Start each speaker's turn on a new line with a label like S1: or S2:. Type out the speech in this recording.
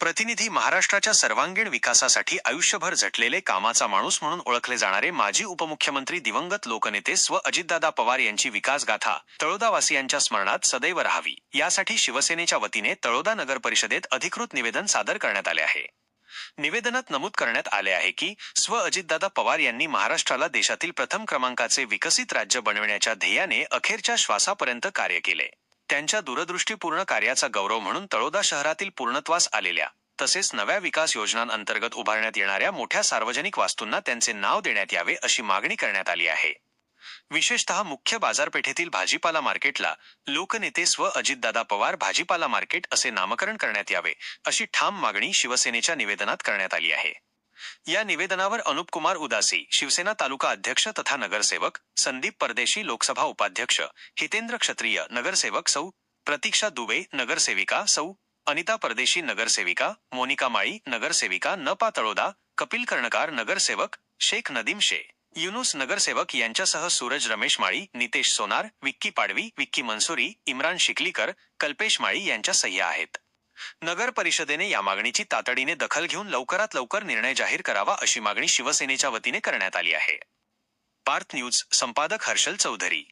S1: प्रतिनिधी महाराष्ट्राच्या सर्वांगीण विकासासाठी आयुष्यभर झटलेले कामाचा माणूस म्हणून ओळखले जाणारे माजी उपमुख्यमंत्री दिवंगत लोकनेते स्व अजितदादा पवार यांची विकासगाथा तळोदावासियांच्या स्मरणात सदैव राहावी. यासाठी शिवसेनेच्या वतीने तळोदा नगर परिषदेत अधिकृत निवेदन सादर करण्यात आले आहे. निवेदनात नमूद करण्यात आले आहे की स्व अजितदादा पवार यांनी महाराष्ट्राला देशातील प्रथम क्रमांकाचे विकसित राज्य बनविण्याच्या ध्येयाने अखेरच्या श्वासापर्यंत कार्य केले. त्यांच्या दूरदृष्टीपूर्ण कार्याचा गौरव म्हणून तळोदा शहरातील पूर्णत्वास आलेल्या तसेच नव्या विकास योजनांअंतर्गत उभारण्यात येणाऱ्या मोठ्या सार्वजनिक वास्तूंना त्यांचे नाव देण्यात यावे अशी मागणी करण्यात आली आहे. विशेषतः मुख्य बाजारपेठेतील भाजीपाला मार्केटला लोकनेते स्व अजितदादा पवार भाजीपाला मार्केट असे नामकरण करण्यात यावे अशी ठाम मागणी शिवसेनेच्या निवेदनात करण्यात आली आहे. या निवेदनावर अनुपकुमार उदासी शिवसेना तालुका अध्यक्ष तथा नगरसेवक संदीप परदेशी लोकसभा उपाध्यक्ष हितेंद्र क्षत्रिय नगरसेवक सौ प्रतीक्षा दुबे नगरसेविका सौ अनिता परदेशी नगरसेविका मोनिका माळी नगरसेविका न तळोदा कपिल कर्णकार नगरसेवक शेख नदीम शे. युनुस नगरसेवक यांच्यासह सूरज रमेश माळी नितेश सोनार विक्की पाडवी विक्की मनसुरी इम्रान शिकलीकर कल्पेश माळी यांच्या सह्या आहेत. नगर परिषदेने या मागणीची तातडीने दखल घेऊन लवकरात लवकर निर्णय जाहीर करावा अशी मागणी शिवसेनेच्या वतीने करण्यात आली आहे. पार्थ न्यूज संपादक हर्षल चौधरी.